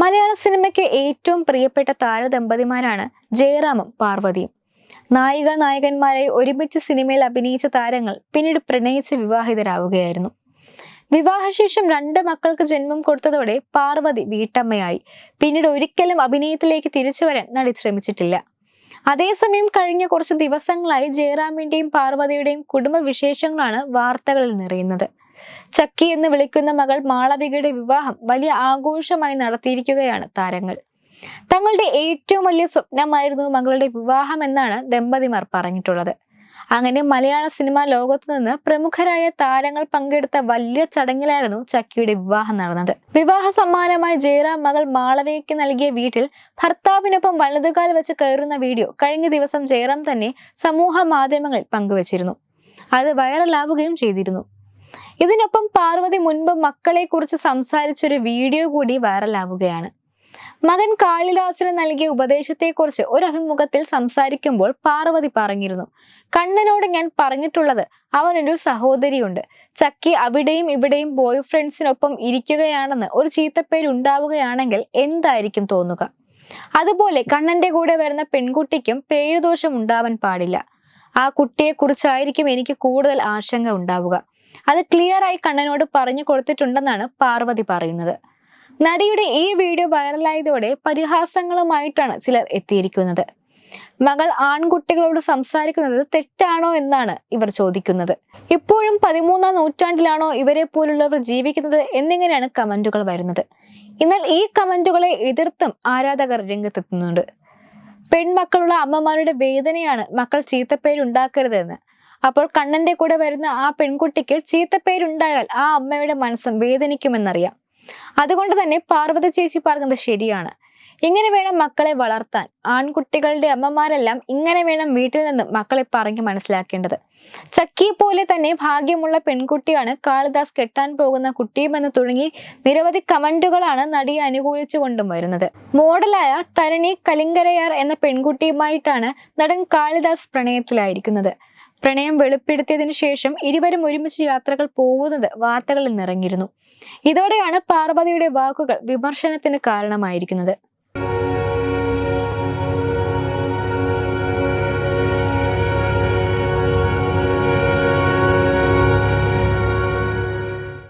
മലയാള സിനിമയ്ക്ക് ഏറ്റവും പ്രിയപ്പെട്ട താരദമ്പതിമാരാണ് ജയറാമും പാർവതിയും. നായിക നായകന്മാരെ ഒരുമിച്ച് സിനിമയിൽ അഭിനയിച്ച താരങ്ങൾ പിന്നീട് പ്രണയിച്ച് വിവാഹിതരാവുകയായിരുന്നു. വിവാഹശേഷം രണ്ട് മക്കൾക്ക് ജന്മം കൊടുത്തതോടെ പാർവതി വീട്ടമ്മയായി. പിന്നീട് ഒരിക്കലും അഭിനയത്തിലേക്ക് തിരിച്ചു വരാൻ നടി ശ്രമിച്ചിട്ടില്ല. അതേസമയം കഴിഞ്ഞ കുറച്ച് ദിവസങ്ങളായി ജയറാമിന്റെയും പാർവതിയുടെയും കുടുംബ വിശേഷങ്ങളാണ് വാർത്തകളിൽ നിറയുന്നത്. ചക്കി എന്ന് വിളിക്കുന്ന മകൾ മാളവികയുടെ വിവാഹം വലിയ ആഘോഷമായി നടത്തിയിരിക്കുകയാണ് താരങ്ങൾ. തങ്ങളുടെ ഏറ്റവും വലിയ സ്വപ്നമായിരുന്നു മകളുടെ വിവാഹം എന്നാണ് ദമ്പതിമാർ പറഞ്ഞിട്ടുള്ളത്. അങ്ങനെ മലയാള സിനിമാ ലോകത്തു നിന്ന് പ്രമുഖരായ താരങ്ങൾ പങ്കെടുത്ത വലിയ ചടങ്ങിലായിരുന്നു ചക്കിയുടെ വിവാഹം നടന്നത്. വിവാഹ സമ്മാനമായി ജയറാം മകൾ മാളവികയ്ക്ക് നൽകിയ വീട്ടിൽ ഭർത്താവിനൊപ്പം വലതുകാൽ വെച്ച് കയറുന്ന വീഡിയോ കഴിഞ്ഞ ദിവസം ജയറാം തന്നെ സമൂഹ മാധ്യമങ്ങളിൽ പങ്കുവച്ചിരുന്നു. അത് വൈറലാവുകയും ചെയ്തിരുന്നു. ഇതിനൊപ്പം പാർവതി മുൻപ് മക്കളെ കുറിച്ച് സംസാരിച്ചൊരു വീഡിയോ കൂടി വൈറലാവുകയാണ്. മകൻ കാളിദാസിന് നൽകിയ ഉപദേശത്തെക്കുറിച്ച് ഒരു അഭിമുഖത്തിൽ സംസാരിക്കുമ്പോൾ പാർവതി പറഞ്ഞിരുന്നു കണ്ണനോട് ഞാൻ പറഞ്ഞിട്ടുള്ളത് അവനൊരു സഹോദരിയുണ്ട്. ചക്കി അവിടെയും ഇവിടെയും ബോയ് ഫ്രണ്ട്സിനൊപ്പം ഇരിക്കുകയാണെന്ന് ഒരു ചീത്തപ്പേര് ഉണ്ടാവുകയാണെങ്കിൽ എന്തായിരിക്കും തോന്നുക? അതുപോലെ കണ്ണന്റെ കൂടെ വരുന്ന പെൺകുട്ടിക്കും പേരുദോഷം ഉണ്ടാവാൻ പാടില്ല. ആ കുട്ടിയെ കുറിച്ചായിരിക്കും എനിക്ക് കൂടുതൽ ആശങ്ക ഉണ്ടാവുക. അത് ക്ലിയർ ആയി കണ്ണനോട് പറഞ്ഞു കൊടുത്തിട്ടുണ്ടെന്നാണ് പാർവതി പറയുന്നത്. നടിയുടെ ഈ വീഡിയോ വൈറലായതോടെ പരിഹാസങ്ങളുമായിട്ടാണ് ചിലർ എത്തിയിരിക്കുന്നത്. മകൾ ആൺകുട്ടികളോട് സംസാരിക്കുന്നത് തെറ്റാണോ എന്നാണ് ഇവർ ചോദിക്കുന്നത്. ഇപ്പോഴും പതിമൂന്നാം നൂറ്റാണ്ടിലാണോ ഇവരെ പോലുള്ളവർ ജീവിക്കുന്നത് എന്നിങ്ങനെയാണ് കമന്റുകൾ വരുന്നത്. എന്നാൽ ഈ കമന്റുകളെ എതിർത്തും ആരാധകർ രംഗത്തെത്തുന്നുണ്ട്. പെൺമക്കളുള്ള അമ്മമാരുടെ വേദനയാണ് മക്കൾ ചീത്തപ്പേരുണ്ടാക്കരുതെന്ന് അപ്പോൾ കണ്ണന്റെ കൂടെ വരുന്ന ആ പെൺകുട്ടിക്ക് ചീത്തപ്പേരുണ്ടായാൽ ആ അമ്മയുടെ മനസ്സും വേദനിക്കുമെന്നറിയാം. അതുകൊണ്ട് തന്നെ പാർവതി ചേച്ചി പറഞ്ഞത് ശരിയാണ്. ഇങ്ങനെ വേണം മക്കളെ വളർത്താൻ. ആൺകുട്ടികളുടെ അമ്മമാരെല്ലാം ഇങ്ങനെ വേണം വീട്ടിൽ നിന്ന് മക്കളെ പറഞ്ഞു മനസ്സിലാക്കേണ്ടത്. ചക്കിയെ പോലെ തന്നെ ഭാഗ്യമുള്ള പെൺകുട്ടിയാണ് കാളിദാസ് കെട്ടാൻ പോകുന്ന കുട്ടിയുമെന്ന് തുടങ്ങി നിരവധി കമന്റുകളാണ് നടിയെ അനുകൂലിച്ചുകൊണ്ടും വരുന്നത്. മോഡലായ തരണി കലിങ്കരയാർ എന്ന പെൺകുട്ടിയുമായിട്ടാണ് നടൻ കാളിദാസ് പ്രണയത്തിലായിരിക്കുന്നത്. പ്രണയം വെളിപ്പെടുത്തിയതിനു ശേഷം ഇരുവരും ഒരുമിച്ച് യാത്രകൾ പോകുന്നത് വാർത്തകളിൽ നിറഞ്ഞിരുന്നു. ഇതോടെയാണ് പാർവതിയുടെ വാക്കുകൾ വിമർശനത്തിന് കാരണമായിരിക്കുന്നത്.